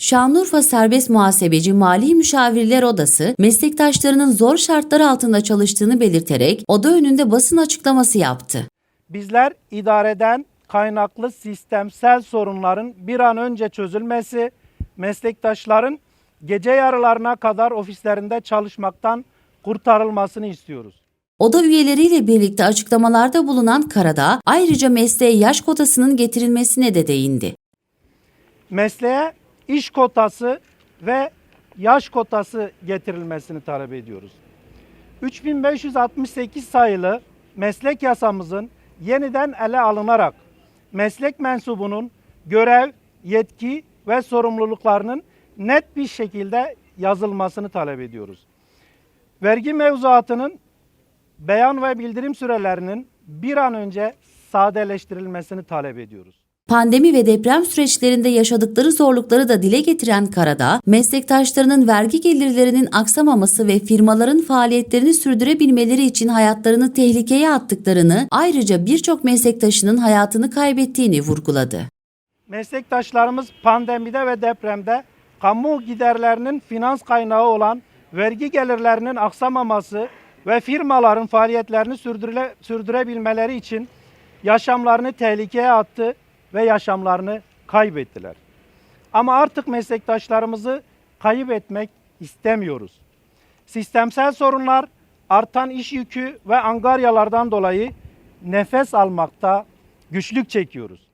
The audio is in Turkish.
Şanlıurfa Serbest Muhasebeci Mali Müşavirler Odası, meslektaşlarının zor şartlar altında çalıştığını belirterek oda önünde basın açıklaması yaptı. Bizler idareden kaynaklı sistemsel sorunların bir an önce çözülmesi, meslektaşların gece yarılarına kadar ofislerinde çalışmaktan kurtarılmasını istiyoruz. Oda üyeleriyle birlikte açıklamalarda bulunan Karadağ, ayrıca mesleğe yaş kotasının getirilmesine de değindi. Mesleğe iş kotası ve yaş kotası getirilmesini talep ediyoruz. 3568 sayılı meslek yasamızın yeniden ele alınarak meslek mensubunun görev, yetki ve sorumluluklarının net bir şekilde yazılmasını talep ediyoruz. Vergi mevzuatının beyan ve bildirim sürelerinin bir an önce sadeleştirilmesini talep ediyoruz. Pandemi ve deprem süreçlerinde yaşadıkları zorlukları da dile getiren Karadağ, meslektaşlarının vergi gelirlerinin aksamaması ve firmaların faaliyetlerini sürdürebilmeleri için hayatlarını tehlikeye attıklarını, ayrıca birçok meslektaşının hayatını kaybettiğini vurguladı. Meslektaşlarımız pandemide ve depremde kamu giderlerinin finans kaynağı olan vergi gelirlerinin aksamaması ve firmaların faaliyetlerini sürdüre, sürdürebilmeleri için yaşamlarını tehlikeye attı ve yaşamlarını kaybettiler. Ama artık meslektaşlarımızı kayıp etmek istemiyoruz. Sistemsel sorunlar, artan iş yükü ve angaryalardan dolayı nefes almakta güçlük çekiyoruz.